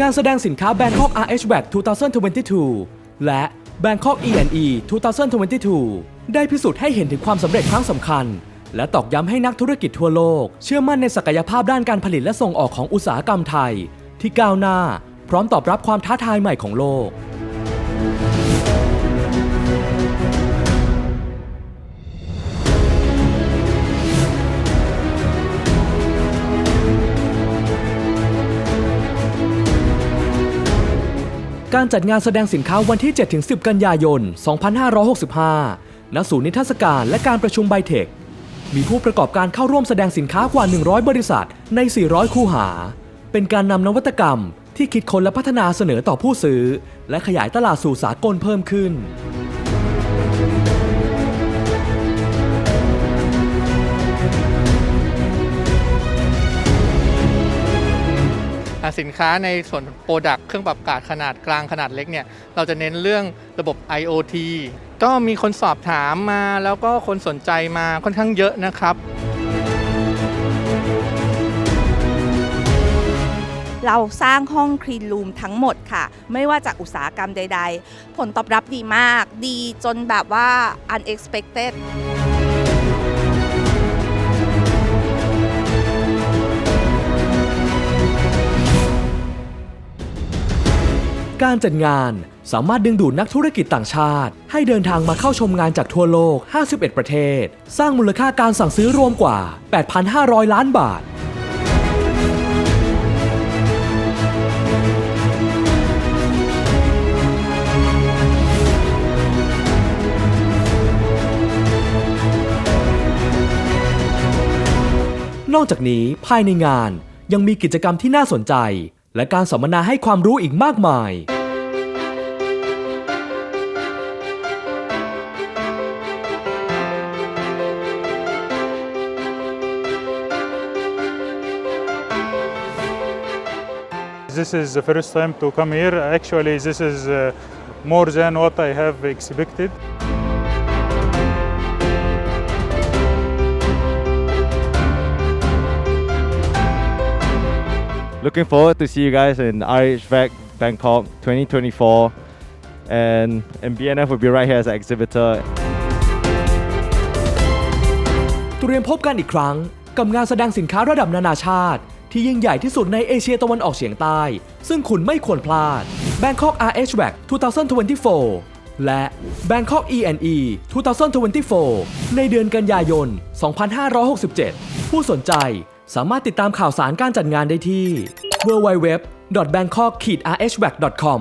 งานแสดงสินค้า Bangkok RH w a c 2022 และ Bangkok E&E 2022 ได้พิสูจน์ให้เห็นถึงความสำเร็จครั้งสำคัญ และตอกย้ำให้นักธุรกิจทั่วโลก เชื่อมั่นในศักยภาพด้านการผลิตและส่งออกของอุตสาหกรรมไทย ที่ก้าวหน้า พร้อมตอบรับความท้าทายใหม่ของโลก การจัดงานแสดงสินค้าวันที่ 7-10 กันยายน 2565 ณ ศูนย์นิทรรศการและการประชุมไบเทค มีผู้ประกอบการเข้าร่วมแสดงสินค้ากว่า 100 บริษัทใน 400 คู่หา เป็นการนำนวัตกรรมที่คิดค้นและพัฒนาเสนอต่อผู้ซื้อ และขยายตลาดสู่สากลเพิ่มขึ้น สินค้าในส่วนโปรดักต์เครื่องปรับอากาศขนาดกลางขนาดเล็กเนี่ยเราจะเน้นเรื่องระบบ IoT ก็มีคนสอบถามมาแล้วก็คนสนใจมาค่อนข้างเยอะนะครับ เราสร้างห้องคลีนรูมทั้งหมดค่ะ ไม่ว่าจากอุตสาหกรรมใด ๆ ผลตอบรับดีมาก ดีจนแบบว่า unexpected การจัดงานสามารถดึงดูดนักธุรกิจต่างชาติ ให้เดินทางมาเข้าชมงานจากทั่วโลก 51 ประเทศ สร้างมูลค่าการสั่งซื้อรวมกว่า 8,500 ล้านบาท นอกจากนี้ภายในงานยังมีกิจกรรมที่น่าสนใจ และการสัมมนาให้ความรู้อีกมากมาย This is the first time to come here. Actually, this is uh, more than what I have expected. Looking forward to see you guys in RHVAC Bangkok 2024. And, and BNF will be right here as an exhibitor. เตรียมพบกันอีกครั้ง กับงานแสดงสินค้าระดับนานาชาติ ที่ยิ่งใหญ่ที่สุดในเอเชียตะวันออกเฉียงใต้ ซึ่งคุณไม่ควรพลาด Bangkok RH Back 2024 และ Bangkok E&E 2024 ในเดือนกันยายน 2567 ผู้สนใจ สามารถติดตามข่าวสารการจัดงานได้ที่ www.bangkok-rhback.com